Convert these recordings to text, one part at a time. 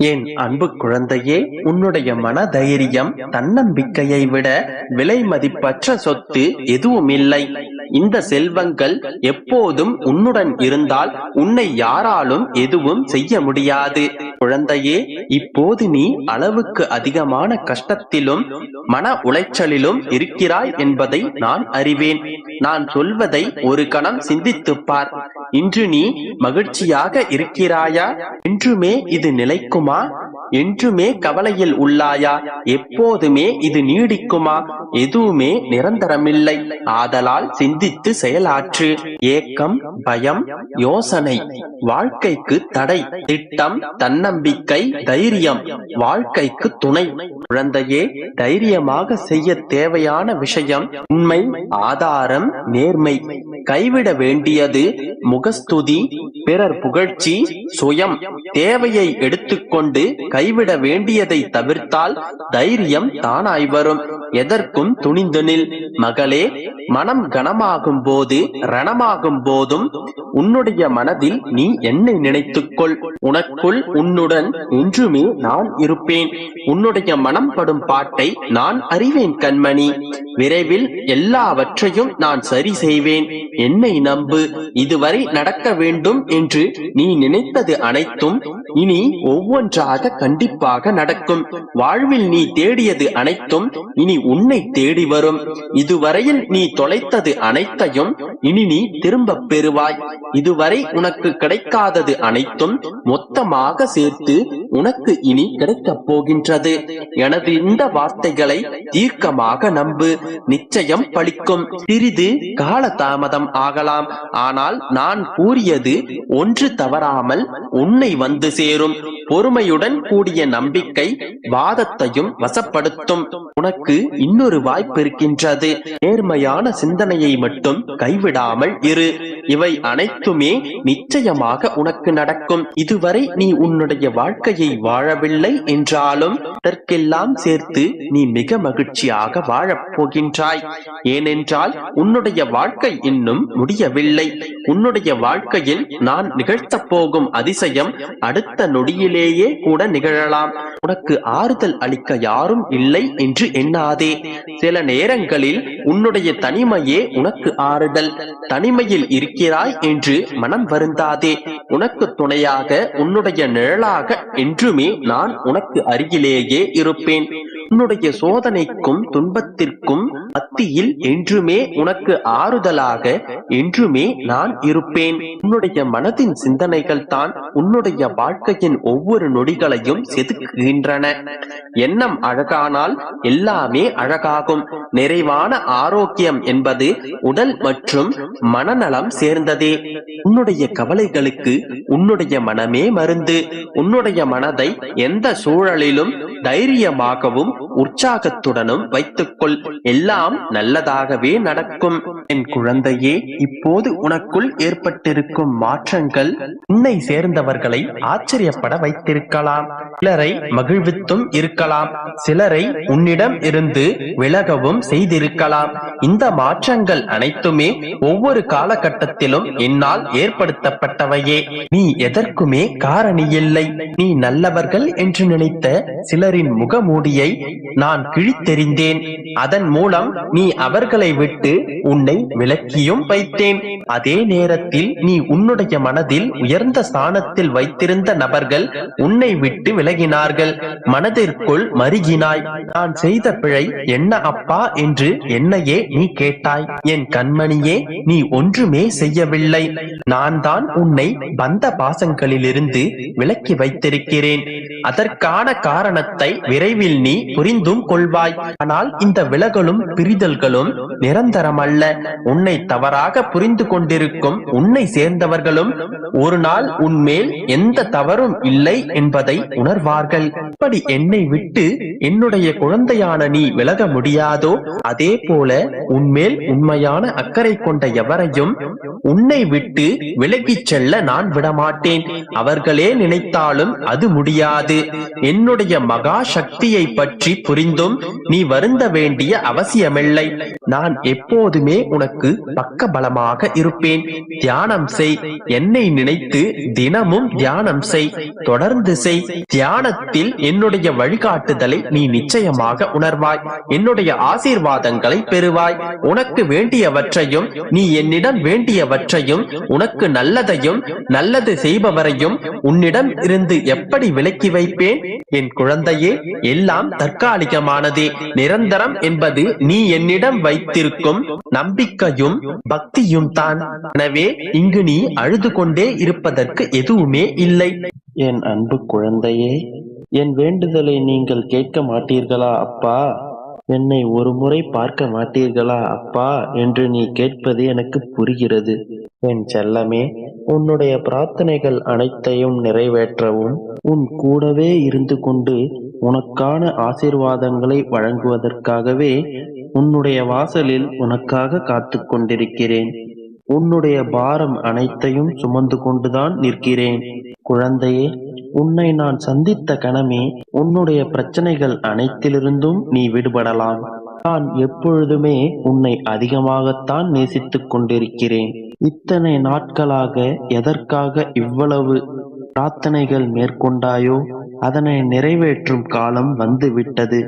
என் அன்பு குழந்தையே உன்னுடைய மன தைரியம் தன்னம்பிக்கையை விட விலை மதிப்பற்ற சொத்து எதுவும் இல்லை இந்த செல்வங்கள் எப்போதும் உன்னுடன் இருந்தால் உன்னை யாராலும் எதுவும் செய்ய முடியாது. குழந்தையே இப்போது நீ அளவுக்கு அதிகமான கஷ்டத்திலும் மன உளைச்சலிலும் இருக்கிறாய் என்பதை நான் அறிவேன். நான் சொல்வதை ஒரு கணம் சிந்தித்துப்பார் இன்று நீ மகிழ்ச்சியாக இருக்கிறாயா? என்றுமே இது நிலைக்குமா? என்றுமே கவலையில் உள்ளாயா? எப்போதுமே இது நீடிக்குமா? எதுவுமே நிரந்தரமில்லை. ஆதலால் சிந்தித்து செயலாற்று. ஏக்கம் பயம் யோசனை வாழ்க்கைக்கு தடை திட்டம் தன்னம்பிக்கை தைரியம் வாழ்க்கைக்கு துணை. குழந்தையே தைரியமாக செய்ய தேவையான விஷயம் உண்மை ஆதாரம் நேர்மை. கைவிட வேண்டியது முகஸ்துதி பிறர் புகழ்ச்சி சுயம் தேவையை எடுத்துக்கொண்டு கைவிட வேண்டியதை தவிர்த்தால் தைரியம் தானாய் வரும். எதற்கும் துணிந்து நில் மகளே மனம் கனமாகும் போது ரணமாகும் போதும் உன்னுடைய மனதில் நீ என்னை நினைத்துக்கொள். உனக்குள் உன்னுடன் என்றுமே நான் இருப்பேன். உன்னுடைய மனம் படும் பாட்டை நான் அறிவேன் கண்மணி. விரைவில் எல்லாவற்றையும் நான் சரி செய்வேன். என்னை நம்பு. இதுவரை நடக்க வேண்டும் என்று நீ நினைத்தது அனைத்தும் இனி ஒவ்வொன்றாக கண்டிப்பாக நடக்கும். வாழ்வில் நீ தேடியது அனைத்தும் இனி உன்னை தேடி வரும். இதுவரையில் நீ தொலைத்தது அனைத்தையும் இனி நீ திரும்ப பெறுவாய். இதுவரை உனக்கு கிடைக்காதது அனைத்தும் மொத்தமாக சேர்த்து உனக்கு இனி கிடைக்கப் போகின்றது. எனது இந்த வார்த்தைகளை தீர்க்கமாக நம்பு. நிச்சயம் பழிக்கும். சிறிது கால தாமதம் ஆகலாம். ஆனால் நான் கூறியது ஒன்று தவறாமல் உன்னை வந்து சேரும். பொறுமையுடன் கூடிய நம்பிக்கை வாதத்தையும் வசப்படுத்தும். உனக்கு இன்னொரு வாய்ப்பு இருக்கின்றது. நேர்மையான சிந்தனையை மட்டும் கைவிடாமல் இரு. இவை அனைத்துமே நிச்சயமாக உனக்கு நடக்கும். இதுவரை நீ உன்னுடைய வாழ்க்கையை வாழவில்லை என்றாலும் அதற்கெல்லாம் சேர்த்து நீ மிக மகிழ்ச்சியாக வாழப் போகின்றாய் ஏனென்றால் உன்னுடைய வாழ்க்கை இன்னும் முடியவில்லை. உன்னுடைய வாழ்க்கையில் நான் நிகழ்த்தப் போகும் அதிசயம் அடுத்த நொடியிலேயே கூட நிகழலாம். உனக்கு ஆறுதல் அளிக்க யாரும் இல்லை என்று எண்ணாதே. சில நேரங்களில் உன்னுடைய தனிமையே உனக்கு ஆறுதல். தனிமையில் இருக்கிறாய் என்று மனம் வருந்தாதே. உனக்கு துணையாக உன்னுடைய நிழலாக என்றுமே நான் உனக்கு அருகிலேயே இருப்பேன். உன்னுடைய சோதனைக்கும் துன்பத்திற்கும் மத்தியில் என்றுமே உனக்கு ஆறுதலாக என்றுமே நான் இருப்பேன். உன்னுடைய மனதின் சிந்தனைகள் தான் உன்னுடைய வாழ்க்கையின் ஒவ்வொரு நொடிகளையும் செதுக்குகின்றன. எண்ணம் அழகானால் எல்லாமே அழகாகும். நிறைவான ஆரோக்கியம் என்பது உடல் மற்றும் மனநலம் சேர்ந்ததே. உன்னுடைய கவலைகளுக்கு உன்னுடைய மனமே மருந்து. உன்னுடைய மனதை எந்த சூழலிலும் தைரியமாகவும் உற்சாகத்துடனும் வைத்துக்கொள். எல்லாம் நல்லதாகவே நடக்கும். என் குழந்தையே இப்போது உனக்குள் ஏற்பட்டிருக்கும் மாற்றங்கள் உன்னை சேர்ந்தவர்களை ஆச்சரியப்பட வைத்திருக்கலாம். சிலரை மகிழ்வித்தும் இருக்கலாம். சிலரை உன்னிடம் இருந்து விலகவும் செய்திருக்கலாம். இந்த மாற்றங்கள் அனைத்துமே ஒவ்வொரு காலகட்டத்திலும் என்னால் ஏற்படுத்தப்பட்டவையே. நீ எதற்குமே காரணி இல்லை நீ நல்லவர்கள் என்று நினைத்த சிலர் சிலரின் முகமூடியை நான் கிழித்தெறிந்தேன். அதன் மூலம் நீ அவர்களை விட்டு உன்னை விலக்கியும் வைத்தேன். அதே நேரத்தில் நீ உன்னுடைய மனதில் உயர்ந்த ஸ்தானத்தில் வைத்திருந்த நபர்கள் உன்னை விட்டு விலகினார்கள். மனதிற்குள் மருகினாய். நான் செய்த பிழை என்ன அப்பா என்று என்னையே நீ கேட்டாய். என் கண்மணியே நீ ஒன்றுமே செய்யவில்லை. நான் தான் உன்னை பந்த பாசங்களிலிருந்து விலக்கி வைத்திருக்கிறேன். அதற்கான காரணத்தை விரைவில் நீ புரிந்தும் கொள்வாய். ஆனால் இந்த விலகலும் பிரிதல்களும் நிரந்தரமல்ல. உன்னை தவறாக புரிந்து கொண்டிருக்கும் உன்னை சேர்ந்தவர்களும் ஒரு நாள் உன்மேல் எந்த தவறும் இல்லை என்பதை உணர்வார்கள். இப்படி என்னை விட்டு என்னுடைய குழந்தையான நீ விலக முடியாதோ? அதே போல உன்மேல் உண்மையான அக்கறை கொண்ட எவரையும் உன்னை விட்டு விலகிச் செல்ல நான் விடமாட்டேன். அவர்களே நினைத்தாலும் அது முடியாது. என்னுடைய மகா பராசக்தியை பற்றி புரிந்தும் நீ வருந்த வேண்டிய அவசியமில்லை. நான் எப்போதுமே உனக்கு பக்க பலமாக இருப்பேன். தியானம் செய். என்னை நினைத்து தினமும் தியானம் செய். தொடர்ந்து செய். தியானத்தில் என்னுடைய வழிகாட்டுதலை நீ நிச்சயமாக உணர்வாய். என்னுடைய ஆசீர்வாதங்களை பெறுவாய். உனக்கு வேண்டியவற்றையும் நீ என்னிடம் வேண்டியவற்றையும் உனக்கு நல்லதையும் நல்லது செய்பவரையும் உன்னிடம் இருந்து எப்படி விலக்கி வைப்பேன்? என் குழந்தை குழந்தையே எல்லாம் தற்காலிகமானதே. நிரந்தரம் என்பது நீ என்னிடம் வைத்திருக்கும் நம்பிக்கையும் பக்தியும் தான். எனவே இங்கு நீ அழுது கொண்டே இருப்பதற்கு எதுவுமே இல்லை. என் அன்பு குழந்தையே என் வேண்டுதலை நீங்கள் கேட்க மாட்டீர்களா அப்பா? என்னை ஒரு முறை பார்க்க மாட்டீர்களா அப்பா? என்று நீ கேட்பது எனக்கு புரிகிறது. என் செல்லமே உன்னுடைய பிரார்த்தனைகள் அனைத்தையும் நிறைவேற்றவும் உன் கூடவே இருந்து கொண்டு உனக்கான ஆசீர்வாதங்களை வழங்குவதற்காகவே உன்னுடைய வாசலில் உனக்காக காத்து கொண்டிருக்கிறேன் உன்னுடைய பாரம் அனைத்தையும் சுமந்து கொண்டுதான் நிற்கிறேன். குழந்தையே உன்னை நான் சந்தித்த கணமே உன்னுடைய பிரச்சனைகள் அனைத்திலிருந்தும் நீ விடுபடலாம். நான் எப்பொழுதுமே உன்னை அதிகமாகத்தான் நேசித்துக் கொண்டிருக்கிறேன். இத்தனை நாட்களாக எதற்காக இவ்வளவு பிரார்த்தனைகள் மேற்கொண்டாயோ அதனை நிறைவேற்றும் காலம் வந்துவிட்டது.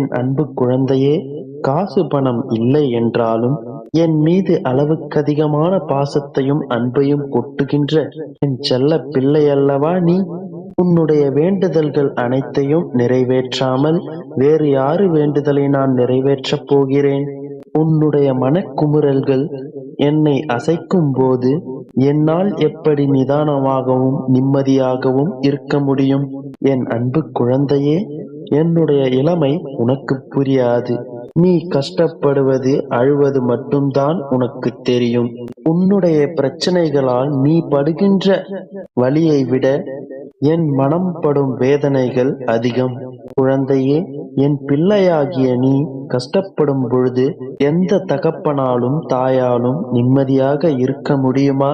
என் அன்பு குழந்தையே காசு பணம் இல்லை என்றாலும் என் மீது அளவுக்கதிகமான பாசத்தையும் அன்பையும் கொட்டுகின்ற என் செல்ல பிள்ளையல்லவா நீ? உன்னுடைய வேண்டுதல்கள் அனைத்தையும் நிறைவேற்றாமல் வேறு யாரு வேண்டுதலை நான் நிறைவேற்றப் போகிறேன்? உன்னுடைய மனக்குமுறல்கள் என்னை அசைக்கும் போது என்னால் எப்படி நிதானமாகவும் நிம்மதியாகவும் இருக்க முடியும்? என் அன்பு குழந்தையே என்னுடைய இளமை உனக்கு புரியாது. நீ கஷ்டப்படுவது அழுவது மட்டும்தான் உனக்கு தெரியும். உன்னுடைய பிரச்சனைகளால் நீ படுகின்ற வழியை விட என் மனம் படும் வேதனைகள் அதிகம். குழந்தையே என் பிள்ளையாகிய நீ கஷ்டப்படும் பொழுது எந்த தகப்பனாலும் தாயாலும் நிம்மதியாக இருக்க முடியுமா?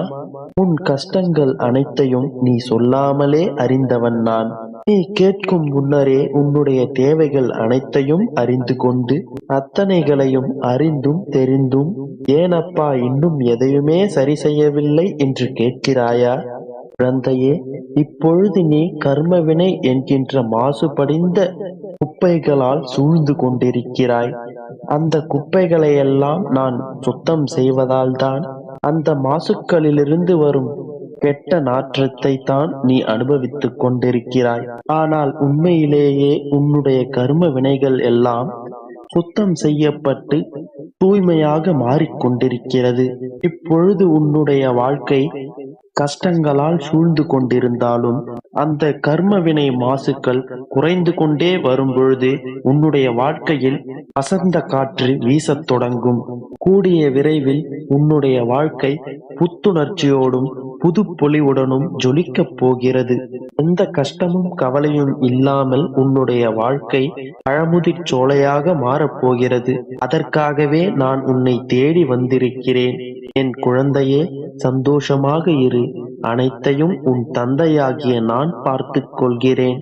உன் கஷ்டங்கள் அனைத்தையும் நீ சொல்லாமலே அறிந்தவன் நான். நீ கேட்கும் முன்னரே உன்னுடைய தேவைகள் அனைத்தையும் அறிந்து கொண்டு அத்தனைகளையும் அறிந்தும் தெரிந்தும் ஏனப்பா இன்னும் எதையுமே சரி செய்யவில்லை என்று கேட்கிறாயா? குழந்தையே இப்பொழுது நீ கர்மவினை என்கின்ற மாசுபடிந்த குப்பைகளால் சூழ்ந்து கொண்டிருக்கிறாய். அந்த குப்பைகளையெல்லாம் நான் சுத்தம் செய்வதால்தான் அந்த மாசுக்களிலிருந்து வரும் கெட்ட நாற்றத்தை தான் நீ அனுபவித்துக் கொண்டிருக்கிறாய். ஆனால் உண்மையிலேயே உன்னுடைய கர்ம வினைகள் எல்லாம் சுத்தம் செய்யப்பட்டு தூய்மையாக மாறிக்கொண்டிருக்கிறது. இப்பொழுது உன்னுடைய வாழ்க்கை கஷ்டங்களால் சூழ்ந்து கொண்டிருந்தாலும் அந்த கர்மவினை மாசுக்கள் குறைந்து கொண்டே வரும்பொழுது உன்னுடைய வாழ்க்கையில் வசந்த காற்று வீசத் தொடங்கும். கூடிய விரைவில் உன்னுடைய வாழ்க்கை புத்துணர்ச்சியோடும் புது பொலிவுடனும் ஜொலிக்கப் போகிறது. எந்த கஷ்டமும் கவலையும் இல்லாமல் உன்னுடைய வாழ்க்கை பழமுதிர் சோலையாக மாறப்போகிறது அதற்காகவே நான் உன்னை தேடி வந்திருக்கிறேன். என் குழந்தையே சந்தோஷமாக இரு. அனைத்தையும் உன் தந்தையாகிய நான் பார்த்துக் கொள்கிறேன்